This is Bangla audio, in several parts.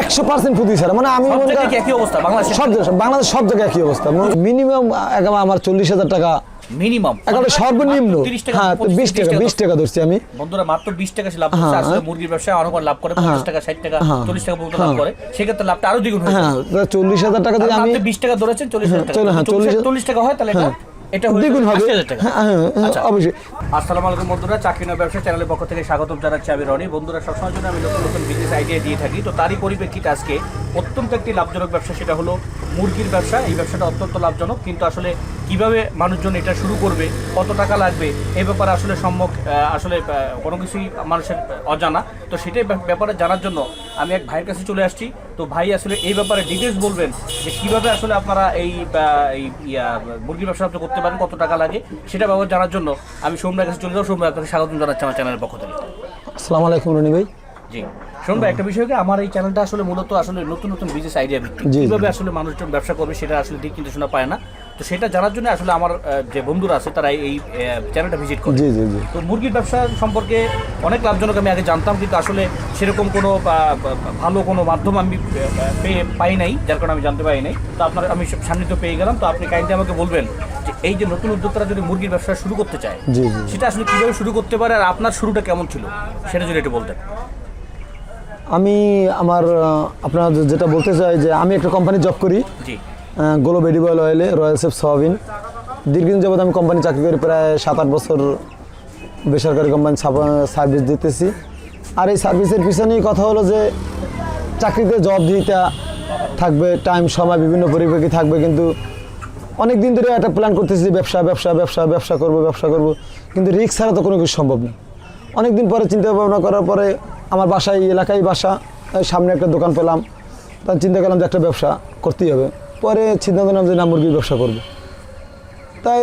একশো পার্সেন্ট পুঁজি ছাড়া। মানে আমি সব মনে একই অবস্থা বাংলাদেশে? সব জায়গায় বাংলাদেশ সব জায়গায় একই অবস্থা। মিনিমাম আমার চল্লিশ হাজার টাকা। মিনিমাম একেবারে সর্বনিম্ন। হ্যাঁ বিশ টাকা বিশ টাকা ধরছি আমি। বন্ধুরা মাত্র বিশ টাকা লাভ করছে। হ্যাঁ, আসলে। মুরগির ব্যবসায় অনেক লাভ করে পঞ্চাশ টাকা ষাট টাকা হ্যাঁ। চল্লিশ টাকা পর্যন্ত লাভ করে। সেক্ষেত্রে লাভটা আরও দ্বিগুণ হ্যাঁ চল্লিশ হাজার টাকা আমি বিশ টাকা ধরেছেন চল্লিশ হাজার টাকা। চল্লিশ টাকা হয় তাহলে এটা দ্বিগুণ হবে। হ্যাঁ হ্যাঁ, হ্যাঁ, আচ্ছা। অবশ্যই। আসসালামু আলাইকুম বন্ধুরা চাকরি না ব্যবসা চ্যানেলের পক্ষ থেকে স্বাগতম জানাচ্ছি আমি রনি। বন্ধুরা সবসময় জন্য আমি নতুন নতুন বিজনেস আইডিয়া দিয়ে থাকি। তো তারই পরিপ্রেক্ষিতে আজকে অত্যন্ত একটি লাভজনক ব্যবসা সেটা হলো মুরগির ব্যবসা, এই ব্যবসাটা অত্যন্ত লাভজনক। কিন্তু আসলে কীভাবে মানুষজন এটা শুরু করবে, কত টাকা লাগবে এই ব্যাপারে আসলে সম্মুখ আসলে কোনো কিছুই মানুষের অজানা। তো সেটাই ব্যাপ- ব্যাপারে জানার জন্য আমি এক ভাইয়ের কাছে চলে আসছি। তো ভাই আসলে এই ব্যাপারে ডিটেলস বলবেন, যে কীভাবে আসলে আপনারা এই মুরগির ব্যবসা আপনি করতে পারেন, কত টাকা লাগে, সেটা ব্যাপারে জানার জন্য আমি সৌম্যের কাছে চলে যাব। সৌম্য আপনাকে স্বাগত জানাচ্ছি আমার চ্যানেলের পক্ষ থেকে। আসসালামু আলাইকুম রনি ভাই। জি। শুনবে একটা বিষয় আমার এই চ্যানেলটা আসলে মূলত আসলে নতুন নতুন বিজনেস আইডিয়া ভিত্তিক। কীভাবে আসলে মানুষজন ব্যবসা করবে সেটা আসলে দিক নির্দেশনা পায় না। তো সেটা জানার জন্য আসলে আমার যে বন্ধুরা আছে তারা এই চ্যানেলটা ভিজিট করে। জি জি জি। তো মুরগির ব্যবসা সম্পর্কে অনেক লাভজনক আমি আগে জানতাম কিন্তু আসলে সেরকম কোনো ভালো কোনো মাধ্যম আমি পেয়ে পাই নাই যার কারণে আমি জানতে পারি নাই। তো আপনার আমি সান্নিধ্য পেয়ে গেলাম। তো আপনি কাইন্ডলি আমাকে বলবেন যে এই যে নতুন উদ্যোক্তারা যদি মুরগির ব্যবসা শুরু করতে চায় সেটা আসলে কীভাবে শুরু করতে পারে আর আপনার শুরুটা কেমন ছিল? সেটা যদি একটু বলতেন। আমি আমার আপনার যেটা বলতে চাই যে আমি একটা কোম্পানি জব করি। জি। গোলো ভেডিবল অয়েলে রয়্যাল সেফ সোয়াবিন দীর্ঘদিন যাবত আমি কোম্পানি চাকরি করি প্রায় সাত আট বছর বেসরকারি কোম্পানি সার্ভিস দিতেছি। আর এই সার্ভিসের পিছনেই কথা হলো যে চাকরিতে জব দিতে থাকবে টাইম সময় বিভিন্ন পরিপ্রেক্ষী থাকবে কিন্তু অনেক দিন ধরে একটা প্ল্যান করতেছি ব্যবসা ব্যবসা ব্যবসা ব্যবসা করব ব্যবসা করব কিন্তু রিক্স ছাড়া তো কোনো কিছু সম্ভব না। অনেক দিন পরে চিন্তা ভাবনা করার পরে আমার বাসায় এই এলাকায় বাসা সামনে একটা দোকান পেলাম। তখন চিন্তা করলাম যে একটা ব্যবসা করতেই হবে। পরে সিদ্ধান্ত নিলাম যে না মুরগির ব্যবসা করব। তাই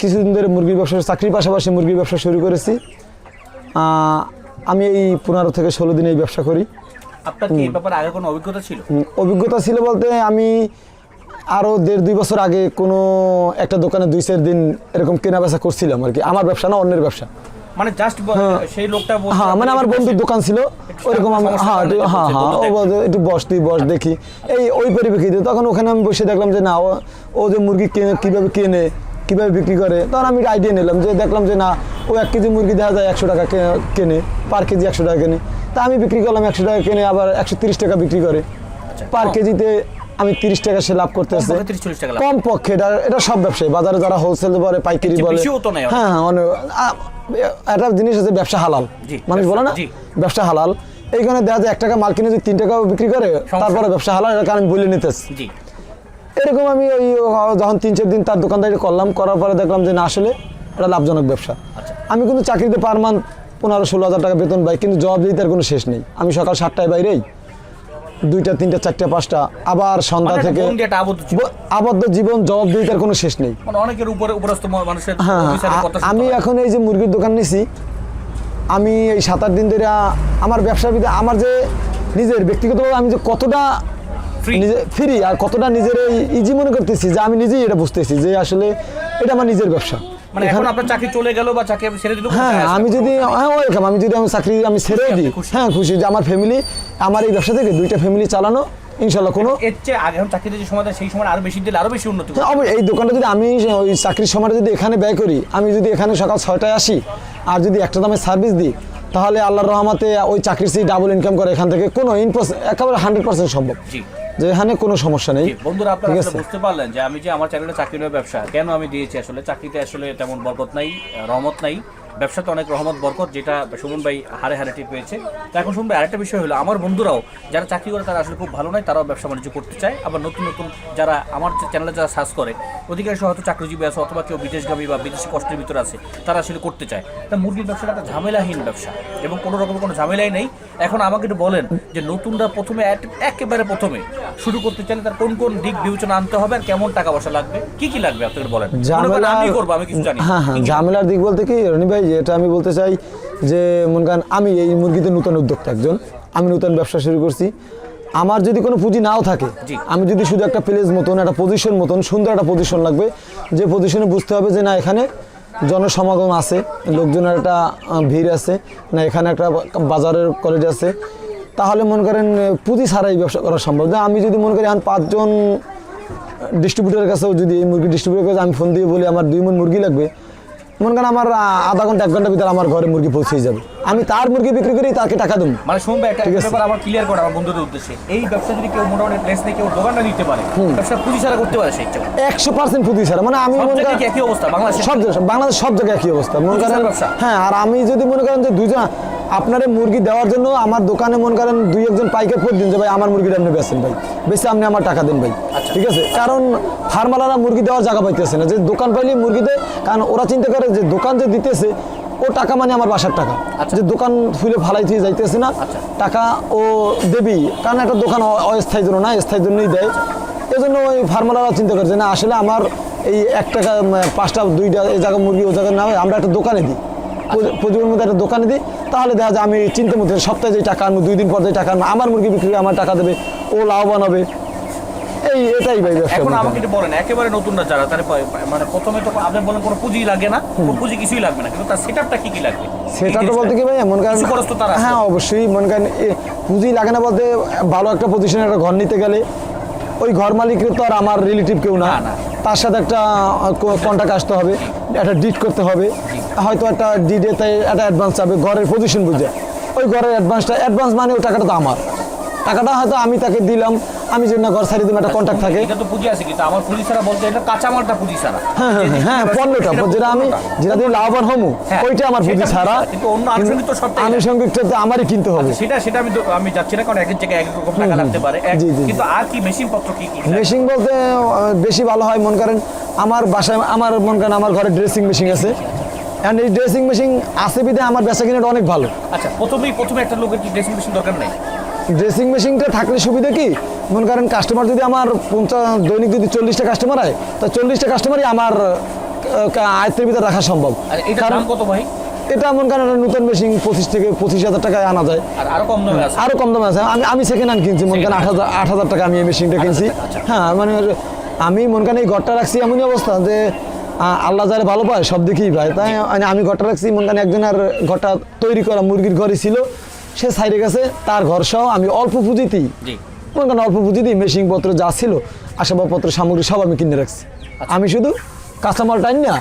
কিছুদিন ধরে মুরগির ব্যবসা চাকরির পাশাপাশি মুরগির ব্যবসা শুরু করেছি। আমি এই পনেরো থেকে ষোলো দিন এই ব্যবসা করি। আপনার কি ব্যাপারে আগে কোনো অভিজ্ঞতা ছিল? অভিজ্ঞতা ছিল বলতে আমি আরও দেড় দুই বছর আগে কোনো একটা দোকানে দুই চার দিন এরকম কেনা বেচা করছিলাম আর কি। আমার ব্যবসা না অন্যের ব্যবসা। মানে জাস্ট সেই লোকটা হ্যাঁ মানে আমার বন্ধুর দোকান ছিল ওইরকম আমি হ্যাঁ হ্যাঁ হ্যাঁ একটু বস তুই বস দেখি। এই ওই পরিপ্রেক্ষিতে তখন ওখানে আমি বসে দেখলাম যে না ও- যে মুরগি কেনে কীভাবে কেনে কীভাবে বিক্রি করে তখন আমি আইডিয়া নিলাম যে দেখলাম যে না ও এক কেজি মুরগি দেখা যায় একশো টাকা কেনে পার কেজি একশো টাকা কেনে। তা আমি বিক্রি করলাম একশো টাকা কেনে আবার একশো তিরিশ টাকা বিক্রি করে। আচ্ছা, পার কেজিতে আমি তিরিশ টাকা সে লাভ করতেছে। কমপক্ষে 30-40 টাকা লাভ। কম পক্ষে এটা এটা সব ব্যবসায়ী বাজারে যারা হোলসেল বলে পাইকারি এর বলে। হ্যাঁ হ্যাঁ একটা জিনিস আছে ব্যবসা হালাল। মানুষ বলে না? ব্যবসা হালাল। এইখানে দেখা যায় এক টাকা মাল কিনে যদি তিন টাকাও বিক্রি করে তারপরে ব্যবসা হালাল এটা আমি বলে নিতেছি। এরকম আমি ওই যখন তিন চার দিন তার দোকানদারি করলাম করার পরে দেখলাম যে না আসলে এটা লাভজনক ব্যবসা। আচ্ছা। আমি কিন্তু চাকরিতে পার মান্থ পনেরো ষোলো হাজার টাকা বেতন পাই কিন্তু জবাব দিতে আর কোনো শেষ নেই। আমি সকাল সাতটায় বাইরেই দুইটা তিনটা চারটা পাঁচটা আবার সন্ধ্যা মানে থেকে আবদ্ধ জীবন। ব- জবাব দিতে আর কোনো শেষ নেই মানে অনেকের উপরে উপরস্থ মানুষের হ্যাঁ শুনতে আমি এখন এই যে মুরগির দোকান নিছি আমি এই সাত আট দিন ধরে আমার ব্যবসার ভিতরে আমার যে নিজের ব্যক্তিগতভাবে আমি যে কতটা। নিজে ফ্রি আর কতটা নিজের ইজি মনে করতেছি যে আমি নিজেই এটা বুঝতেছি যে আসলে এটা আমার নিজের ব্যবসা মানে এখন আপনার চাকরি চলে গেল বা চাকরি আপনি ছেড়ে দিল হ্যাঁ আমি যদি হ্যাঁ ওয়েলকাম আমি যদি আমি চাকরি আমি ছেড়েও দিই? হ্যাঁ খুশি যে আমার ফ্যামিলি আমার এই ব্যবসা থেকে দুইটা ফ্যামিলি চালানো ইনশাল্লাহ কোনো এর চেয়ে আগে এখন চাকরিতে যে সময় দেয় সেই সময় আরও বেশি দিলে আরও বেশি উন্নতি হবে। হ্যাঁ, এই দোকানটা যদি আমি ওই চাকরির সময়টা যদি এখানে ব্যয় করি আমি যদি এখানে সকাল ছয়টায় আসি আর যদি একটা দামে সার্ভিস দিই তাহলে আল্লাহর রহমাতে ওই চাকরির সেই ডাবল ইনকাম করে এখান থেকে কোনো ইনপার্স একেবারে হান্ড্রেড পার্সেন্ট সম্ভব। জি। যে এখানে কোনো সমস্যা নেই। বন্ধুরা আপনারা বুঝতে পারলেন যে আমি যে আমার চ্যানেলে চাকরি ব্যবসা কেন আমি দিয়েছি? আসলে চাকরিতে আসলে তেমন বরকত নাই রহমত নাই। ব্যবসাতে অনেক রহমত বরকত যেটা সুমন ভাই হারে হারে টিপ পেয়েছে। তো এখন শুনবে আরেকটা বিষয় হলো আমার বন্ধুরাও যারা চাকরি করে তারা আসলে খুব ভালো নয় তারাও ব্যবসা বাণিজ্য করতে চায়। আবার নতুন নতুন যারা আমার চ্যানেলে যারা সার্চ করে অধিকাংশ হয়তো চাকরিজীবী আছে অথবা কেউ বিদেশগামী বা বিদেশি কষ্টের ভিতরে আছে তারা আসলে করতে চায়। তা মুরগির ব্যবসাটা একটা ঝামেলাহীন ব্যবসা এবং কোনো রকম কোনো ঝামেলাই নেই। এখন আমাকে একটু বলেন যে নতুনরা প্রথমে একেবারে প্রথমে শুরু করতে চাইলে তার কোন কোন দিক বিবেচনা আনতে হবে আর কেমন টাকা পয়সা লাগবে? কি কি লাগবে? আপনাকে বলেন। আমি করব আমি কিছু জানি। হ্যাঁ হ্যাঁ ঝামেলার দিক বলতে কি রনি ভাই এটা আমি বলতে চাই যে মনে করেন আমি এই মুরগিতে নতুন উদ্যোক্তা একজন। আমি নতুন ব্যবসা শুরু করছি। আমার যদি কোনো পুঁজি নাও থাকে আমি যদি শুধু একটা প্লেস মতন একটা পজিশন মতন সুন্দর একটা পজিশন লাগবে যে পজিশনে বুঝতে হবে যে না এখানে জনসমাগম আছে লোকজনের একটা ভিড় আছে না এখানে একটা বাজারের কলেজ আছে তাহলে মনে করেন পুঁজি ছাড়াই ব্যবসা করা সম্ভব। যে আমি যদি মনে করি এখন পাঁচজন ডিস্ট্রিবিউটারের কাছেও যদি এই মুরগি ডিস্ট্রিবিউটারের কাছে আমি ফোন দিয়ে বলি আমার দুই মন মুরগি লাগবে। মনে করেন আমার আধা ঘণ্টা এক ঘণ্টার ভিতরে আমার ঘরে মুরগি পৌঁছে যাবে। আমি তার মুরগি বিক্রি করি তাকে টাকা দেবো। মানে শুনবে একটা ব্যাপার আমার ক্লিয়ার করে আমার বন্ধুদের উদ্দেশ্যে। এই ব্যবসা যদি কেউ মোটামুটি প্লেস নিয়ে কেউ দোকানটা দিতে পারে ব্যবসা পুঁজি ছাড়া করতে পারে সেই একশো পার্সেন্ট পুঁজি ছাড়া। মানে আমি মনে করি একই অবস্থা? বাংলাদেশ সব জায়গায় বাংলাদেশ সব জায়গায় একই অবস্থা। মনে করেন হ্যাঁ আর আমি যদি মনে করেন যে দুজন আপনার মুরগি দেওয়ার জন্য আমার দোকানে মনে করেন দুই একজন পাইকার পর দিন যে ভাই আমার মুরগিটা আপনি বেচেন ভাই। বেশি আপনি আমার টাকা দেন ভাই। আচ্ছা। ঠিক আছে? কারণ ফার্মালারা মুরগি দেওয়ার জায়গা পাইতেছে না। যে দোকান পাইলে মুরগি দেয় কারণ ওরা চিন্তা করে যে দোকান যে দিতেছে ও টাকা মানে আমার বাসার টাকা। আচ্ছা। যে দোকান ফুলে ফালাই দিয়ে যাইতেছে না আচ্ছা। টাকা ও দেবি কারণ একটা দোকান অস্থায়ী জন্য না স্থায়ী জন্যই দেয়। এজন্য ওই ফার্মালারা চিন্তা করছে না আসলে আমার এই এক টাকা পাঁচটা দুইটা এই জায়গা মুরগি ও জায়গায় না হয় আমরা একটা দোকানে দিই। প্রতি- মধ্যে একটা দোকানে দিই তাহলে দেখা যায় আমি চিন্তা মধ্যে সপ্তাহে যে টাকা আনব দুই দিন পর যে টাকা আনব আমার মুরগি বিক্রি করে আমার টাকা দেবে ও লাভবান হবে। এই এটাই ভাই ব্যবসা এখন আমাকে। একটু বলেন একেবারে নতুনরা যারা তার মানে প্রথমে তো আপনি বলেন কোনো পুঁজি লাগে না কোনো পুঁজি কিছুই লাগবে না কিন্তু তার সেটআপটা কি কি লাগবে? সেটা তো বলতে কি ভাই মনে করেন খরচ তো তার হ্যাঁ অবশ্যই মনে করেন পুঁজি লাগে না বলতে ভালো একটা পজিশনে একটা ঘর নিতে গেলে ওই ঘর মালিকের তো আর আমার রিলেটিভ কেউ না। না, না। তার সাথে একটা কন্ট্যাক্ট আসতে হবে একটা ডিট করতে হবে। হয়তো একটা ডিডে তাই একটা অ্যাডভান্স চাবে ঘরের পজিশন বুঝে। ওই ঘরের অ্যাডভান্সটা অ্যাডভান্স মানে ওই টাকাটা তো আমার। টাকাটা হয়তো আমি তাকে দিলাম আমি যদি না ঘর সারিয়ে দিলাম একটা কন্ট্যাক্ট থাকে। এটা তো পুঁজি আছে কিন্তু আমার পুঁজি ছাড়া বলতে এটা কাঁচামালটা পুঁজি ছাড়া। হ্যাঁ হ্যাঁ হ্যাঁ, হ্যাঁ পণ্যটা যেটা আমি যেটা দিয়ে লাভবান হমু হ্যাঁ, ওইটা আমার পুঁজি ছাড়া। কিন্তু অন্য আনুষঙ্গিক তো সবটাই। লাগে। আনুষঙ্গিকটা তো আমারই কিনতে হবে। সেটা সেটা আমি আমি যাচ্ছি না কারণ এক জায়গায় এক এক রকম টাকা লাগতে পারে। কিন্তু আর কি মেশিন পত্র কি কি মেশিন বলতে বেশি ভালো হয় মন করেন আমার বাসায় আমার মন করেন আমার ঘরে ড্রেসিং মেশিন আছে। অ্যান্ড এই ড্রেসিং মেশিন আছে বিধে আমার বেচা কিনাটা অনেক ভালো। আচ্ছা প্রথমেই প্রথমে একটা লোকের কি ড্রেসিং মেশিন দরকার নেই? ড্রেসিং মেশিনটা থাকলে সুবিধা কি? মনে করেন কাস্টমার যদি আমার পঞ্চাশ দৈনিক যদি চল্লিশটা কাস্টমার হয় তা চল্লিশটা কাস্টমারই আমার আয়ত্তের ভিতরে রাখা সম্ভব। কারণ কত ভাই? এটা মনে করেন একটা নতুন মেশিন পঁচিশ থেকে পঁচিশ হাজার টাকায় আনা যায়। আর কম দামে আছে। আরও কম দামে আছে। আমি আমি সেকেন্ড হ্যান্ড কিনছি মনে করেন আট হাজার আট হাজার টাকা আমি এই মেশিনটা কিনছি। আচ্ছা। হ্যাঁ মানে আমি মনে করেন এই ঘরটা রাখছি এমনই অবস্থা যে আল্লাহ যারা ভালো পায় সব দিকেই পায়। তাই মানে আমি ঘরটা রাখছি মনে করেন একজনের ঘরটা তৈরি করা মুরগির ঘরই ছিল। সে সাইডে গেছে তার ঘর সহ আমি অল্প পুঁজিতেই মনে করেন অল্প পুঁজিতেই মেশিন পত্র যা ছিল আসবাবপত্র সামগ্রী সব আমি কিনে রাখছি। আমি শুধু কাঁচামাল টাইন না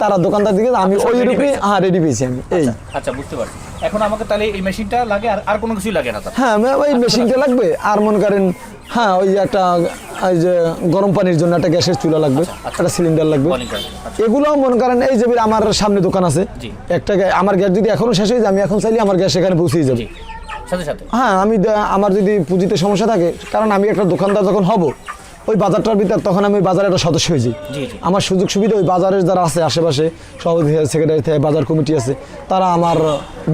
তারা দোকানদার দিকে আমি ওই রূপে হ্যাঁ রেডি পেয়েছি আমি এই। আচ্ছা বুঝতে পারছি। এখন আমাকে তাহলে এই মেশিনটা লাগে আর আর কোনো কিছুই লাগে না তার হ্যাঁ ম্যাম ওই মেশিনটা লাগবে আর মনে করেন হ্যাঁ ওই একটা এই যে গরম পানির জন্য একটা গ্যাসের চুলা লাগবে একটা সিলিন্ডার লাগবে। আচ্ছা। এগুলো মনে করেন এই যে আমার সামনে দোকান আছে। একটা আমার গ্যাস যদি এখনও শেষ হয়ে যায় আমি এখন চাইলে আমার গ্যাস এখানে পৌঁছেই যাবে। সাথে সাথে। হ্যাঁ আমি আমার যদি পুঁজিতে সমস্যা থাকে কারণ আমি একটা দোকানদার যখন হব ওই বাজারটার ভিতর তখন আমি বাজারে একটা সদস্য হয়ে যাই। আমার সুযোগ সুবিধা ওই বাজারের যারা আছে আশেপাশে সভাপতি সেক্রেটারি থেকে বাজার কমিটি আছে তারা আমার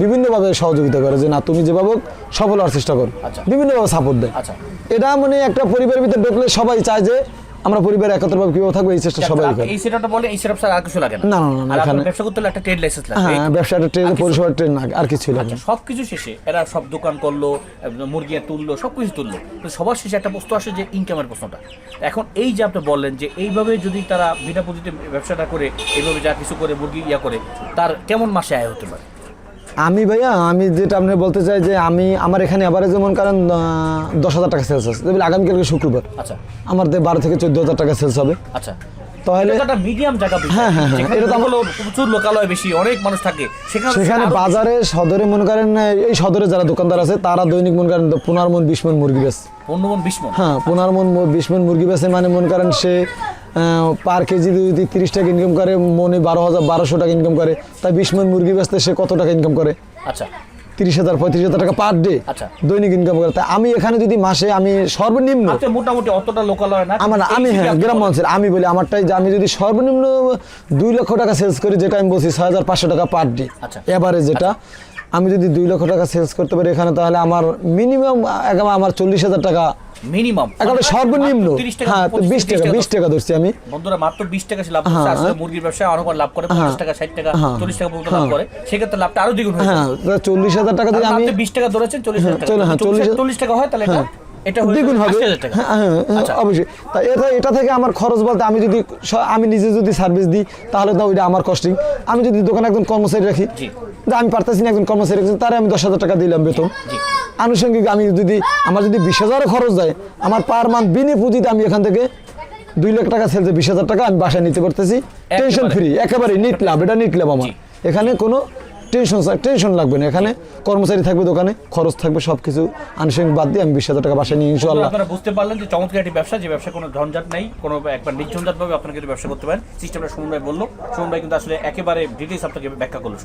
বিভিন্নভাবে সহযোগিতা করে যে না তুমি যেভাবে সফল হওয়ার চেষ্টা করো আচ্ছা। বিভিন্নভাবে সাপোর্ট দেয় আচ্ছা এটা মানে একটা পরিবারের ভিতরে ঢুকলে সবাই চায় যে আমরা পরিবার একত্রভাবে কীভাবে থাকব এই চেষ্টা সবাই করে। এই সেটআপটা বলে এই সেটআপ ছাড়া আর কিছু লাগে না। না, না, না, এখানে- ব্যবসা করতে হলে একটা ট্রেড লাইসেন্স লাগে হ্যাঁ ব্যবসাটা কিছু- পরিষেবা ট্রেন না আর কিছুই লাগে না। সব কিছু শেষে এরা সব দোকান করল মুরগি তুললো সব কিছু তুললো। তো সবার শেষে একটা প্রশ্ন আসে যে ইনকামের প্রশ্নটা। এখন এই যে আপনি বললেন যে এইভাবে যদি তারা বিনা পুঁজিতে ব্যবসাটা করে এইভাবে যা কিছু করে মুরগি ইয়া করে তার কেমন মাসে আয় হতে পারে? আমি ভাইয়া আমি যেটা আপনি বলতে চাই যে আমি আমার এখানে আবার যেমন কারণ দশ হাজার টাকা সেলস আছে। আগামীকালকে শুক্রবার। আচ্ছা। আমার বারো থেকে চোদ্দ হাজার টাকা সেলস হবে। আচ্ছা। তাহলে একটা মিডিয়াম জায়গা হ্যাঁ, হ্যাঁ, হ্যাঁ, এটা তো হলো প্রচুর লোকালয় বেশি অনেক মানুষ থাকে। সেখানে সেখানে বাজারে সদরে মনে করেন এই সদরে যারা দোকানদার আছে তারা দৈনিক মনে করেন পনেরো মন বিশ মন মুরগি পনেরো মন বিশ মন? হ্যাঁ পনেরো মন বিশ মন মুরগি মানে মনে করেন সে পার কেজি যদি তিরিশ টাকা ইনকাম করে মনে বারো হাজার বারোশো টাকা ইনকাম করে। তাই বিশ মন মুরগি বেচতে সে কত টাকা ইনকাম করে? আচ্ছা। তিরিশ হাজার পঁয়ত্রিশ হাজার টাকা পার ডে আচ্ছা। দৈনিক ইনকাম করে তা আমি এখানে যদি মাসে আমি সর্বনিম্ন মোটামুটি অতটা লোকালয় না আমার আমি হ্যাঁ গ্রাম অঞ্চল আমি বলি আমারটাই যে আমি যদি সর্বনিম্ন দুই লক্ষ টাকা সেলস করি যেটা আমি বলছি ছয় হাজার পাঁচশো টাকা পার ডে আচ্ছা। এবারে যেটা আমি যদি দুই লক্ষ টাকা সেলস করতে পারি এখানে তাহলে আমার মিনিমাম আমার চল্লিশ হাজার টাকা মিনিমাম একেবারে সর্বনিম্ন। হ্যাঁ বিশ টাকা বিশ টাকা ধরছি আমি। বন্ধুরা মাত্র বিশ টাকা সে লাভ করছে আসলে। মুরগির ব্যবসায় অনেক লাভ করে পঞ্চাশ টাকা ষাট টাকা চল্লিশ টাকা পর্যন্ত লাভ করে সেক্ষেত্রে লাভটা আরও দ্বিগুণ হ্যাঁ চল্লিশ হাজার টাকা যদি আমি বিশ টাকা ধরেছেন চল্লিশ হাজার টাকা। চল্লিশ চল্লিশ- চল্লিশ টাকা হয় তাহলে এটা দ্বিগুণ হবে। হ্যাঁ, হ্যাঁ, হ্যাঁ, আচ্ছা। অবশ্যই। তা এটা এটা থেকে আমার খরচ বলতে আমি যদি আমি নিজে যদি সার্ভিস দিই তাহলে তো ওইটা আমার কস্টিং আমি যদি দোকানে একজন কর্মচারী রাখি। আমি পারতেছি না একজন কর্মচারী রাখছি তারে আমি দশ হাজার টাকা দিলাম বেতন। আনুষঙ্গিক আমি যদি আমার যদি বিশ হাজারও খরচ যায় আমার পার মান্থ বিনে পুঁজিতে আমি এখান থেকে দুই লাখ টাকা সেলতে বিশ হাজার টাকা আমি বাসায় নিতে পারতেছি। টেনশন ফ্রি একেবারে নিট লাভ এটা নিট লাভ আমার। এখানে কোনো টেনশন টেনশন লাগবে না। এখানে কর্মচারী থাকবে দোকানে খরচ থাকবে সব কিছু আনুষঙ্গিক বাদ দিয়ে আমি বিশ হাজার টাকা বাসায় নিয়ে ইনশাল্লাহ আপনারা বুঝতে পারলেন যে চমৎকার একটি ব্যবসা যে ব্যবসা কোনো ঝঞ্ঝাট নেই কোনো একবার নির্ঝঞ্ঝাট ভাবে আপনারা কিন্তু ব্যবসা করতে পারেন। সিস্টেমটা সুমন ভাই বলল। সুমন ভাই কিন্তু আসলে একেবারে ডিটেলস আপনাকে ব্যাখ্যা করল।